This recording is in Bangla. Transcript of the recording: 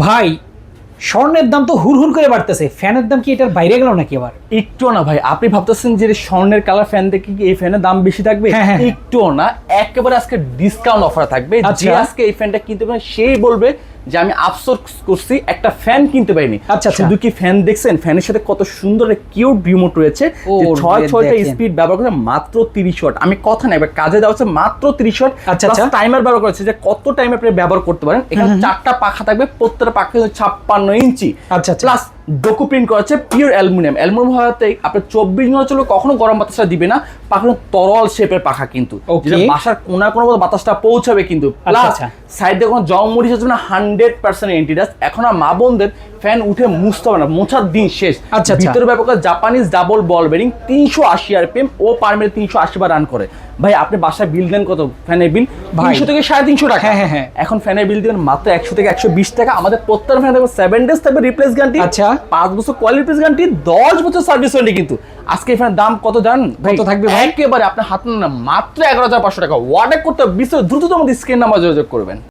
ভাই স্বর্ণের দাম তো হুর হুর করে বাড়তেছে ফ্যানের দাম কি এটার বাইরে গেল নাকি আবার একটু না ভাই আপনি ভাবতেছেন যে স্বর্ণের কালার ফ্যান দেখে কি এই ফ্যানের দাম বেশি থাকবে হ্যাঁ, হ্যাঁ। একটুও না একেবারে আজকে ডিসকাউন্ট অফার থাকবে আচ্ছা। যে আজকে এই ফ্যানটা কিনতে পারেন সেই বলবে যে আমি আফসোস করছি একটা ফ্যান কিনতে পারিনি। আচ্ছা, আচ্ছা। শুধু কি ফ্যান দেখছেন? ফ্যানের সাথে কত সুন্দর কিউট রিমোট রয়েছে ছয় ছয়টা স্পিড ব্যবহার করে মাত্র তিরিশ ওয়াট আমি কথা নাই কাজে দেওয়া হচ্ছে মাত্র তিরিশ ওয়াট আচ্ছা, আচ্ছা। টাইমার ব্যবহার করেছে যে কত টাইম আপনি ব্যবহার করতে পারেন। এখানে চারটা পাখা থাকবে প্রত্যেকটা পাখা ছাপ্পান্ন ইঞ্চি। আচ্ছা, আচ্ছা। প্লাস ডোকু প্রিন্ট করা আছে পিওর অ্যালুমিনিয়াম অ্যালুমিনিয়াম হওয়াতে আপনার চব্বিশ ঘণ্টা চলে কখনো গরম বাতাসটা দিবে না পাখা তরল শেপের পাখা কিন্তু। যেটা বাসার কোনা কোনো বাতাসটা পৌঁছাবে কিন্তু। প্লাস আচ্ছা। সাইডে কোনো জং মরিচের জন্য হান্ড্রেড পার্সেন্ট এন্টিডাস এখন আর মা বোনদের ফ্যান উঠে মুছতে হবে না মোছার দিন শেষ। আচ্ছা, আচ্ছা। ভিতরে ব্যাপার জাপানিজ ডাবল বল বেরিং তিনশো আশি আরপিএম ও পার মিনিট তিনশো আশি বার রান করে। ভাই আপনি বাসায় বিল দেন কত ফ্যানের বিল। তিনশো থেকে সাড়ে তিনশো টাকা হ্যাঁ, হ্যাঁ, হ্যাঁ। এখন ফ্যানের বিল দিবেন মাত্র একশো থেকে একশো বিশ টাকা আমাদের প্রত্যেক ফ্যান থাকবে সেভেন ডেজ থাকবে রিপ্লেস গ্যারান্টি আচ্ছা। পাঁচ বছর কোয়ালিটি রিপ্লেস গ্যারান্টি দশ বছর সার্ভিস ওয়ারেন্টি কিন্তু আজকে ফ্যানের দাম কত জান কত থাকবে? একেবারে আপনার হাত না মাত্র এগারো হাজার পাঁচশো টাকা ওয়াটার করতে বিস্তারিত দ্রুততম স্ক্রিন নাম্বার যোগাযোগ করবেন